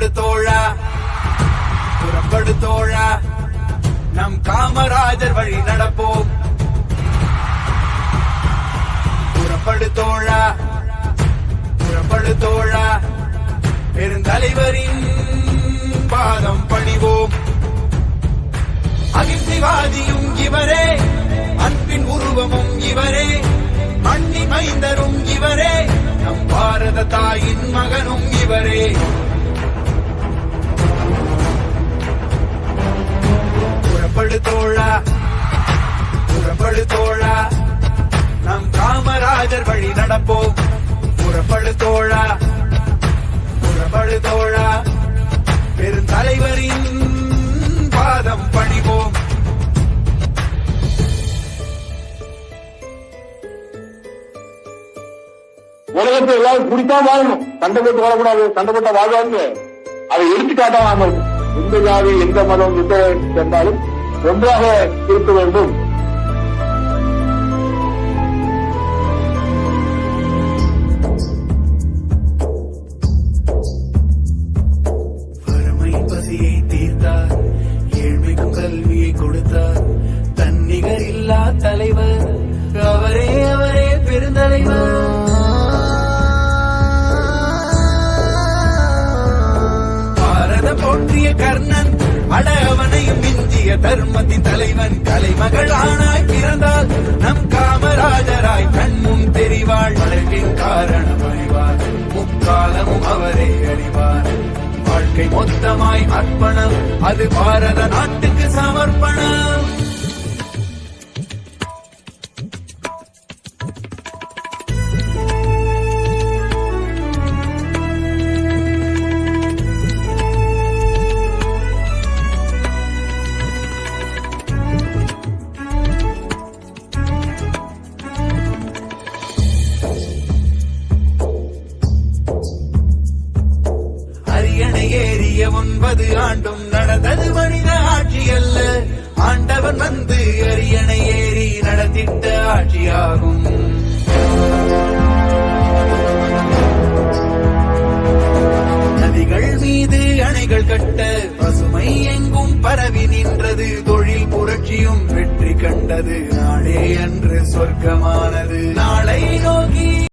புறப்படு தோழா புறப்படு தோழா நம் காமராஜர் வழி நடப்போம். புறப்படு தோழா புறப்படு தோழா பெருந்தலைவரின் பாதம் பணிவோம். அகிம்சைவாதியும் இவரே. அன்பின் உருவமும் இவரே. மண்ணி மைந்தரும் இவரே. நம் பாரத தாயின் மகனும் இவரே. புறப்படு தோழா. புறப்படு தோழா. நம் காமராஜர் வழி நடப்போம். புறப்படு தோழா. புறப்படு தோழா. பெருந்தலைவரின் பாதம் பணிவோம். உலகத்தை எல்லாரும் குடித்தான் வாழணும். சண்டை போட்டு வாழக்கூடாது. சண்டை போட்டா வாழ்வாங்க. அதை எடுத்துக்காட்டாம நாம இருக்கணும். எந்த ஜாதி எந்த மதம் எந்த சென்றாலும் ஒன்றாக இருக்க வேண்டும். பசியை தீர்த்தார். ஏழ்மைக்கும் கல்வியை கொடுத்தார். தன்னிகர் இல்லா தலைவர். அவரே அவரே பெருந்தலைவர். பாரத போற்றிய கர்ணன் அட அவனையும் தர்மத்தின் தலைவன் கலைமகளானாய் பிறந்தால் நம் காமராஜராய் கண்முன் தெரிவாள். வழக்கின் காரணம் அறிவார். முக்காலமும் அவரே அறிவார். வாழ்க்கை மொத்தமாய் அர்ப்பணம். அது பாரத நாட்டுக்கு சமர்ப்பணம். நடந்தது மனித ஆட்சி அல்ல ஆண்டவன் வந்து அரியணை ஏறி நடத்திட்ட ஆட்சியாகும். நதிகள் மீது அணைகள் கட்ட பசுமை எங்கும் பரவி நின்றது. தொழில் புரட்சியும் வெற்றி கண்டது. நாளே அன்று சொர்க்கமானது. நாளை நோக்கி